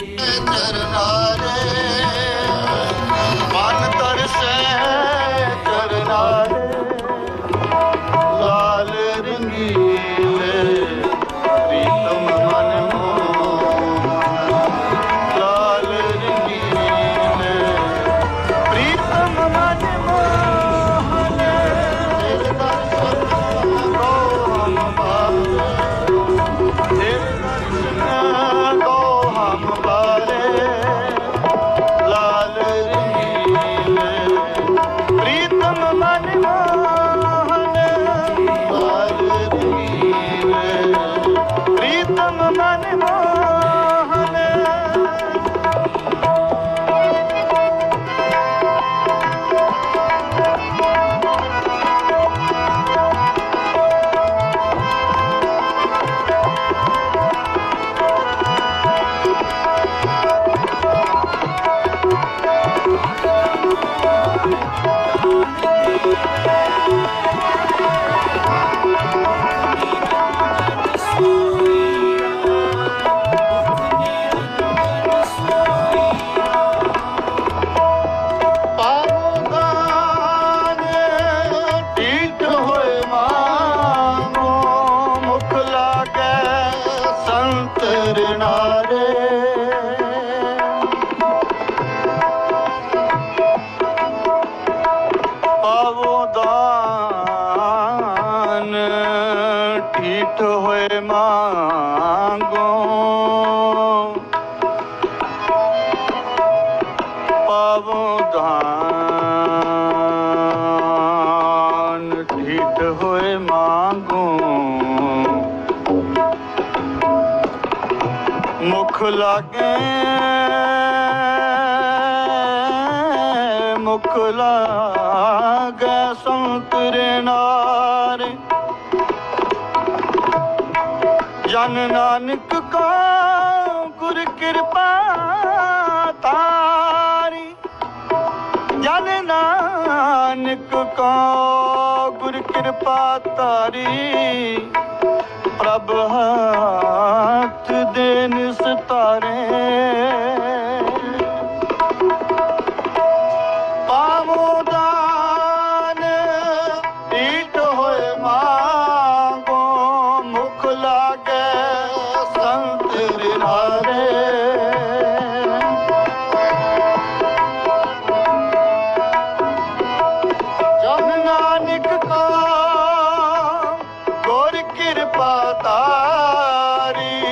ਕਰਨਾ ਰੇ ਟੀਟ ਹੋਏ ਮੰਗੋ। ਪਾਵੋ ਦਾਨ ਠੀਟ ਹੋਏ ਮੰਗੋ। ਮੁਖ ਲਾਗੇ ਮੁਖ ਲਾਗੇ ਸੰਤਰੇ ਨਾਰੇ। ਜਨ ਨਾਨਕ ਕਾ ਗੁਰ ਕਿਰਪਾ ਤਾਰੀ। ਜਨ ਨਾਨਕ ਕਾ ਗੁਰ ਕਿਰਪਾ ਤਾਰੀ। ਪ੍ਰਭ ਹੱਥ ਕਿਰਪਾ ਤਾਰੀ।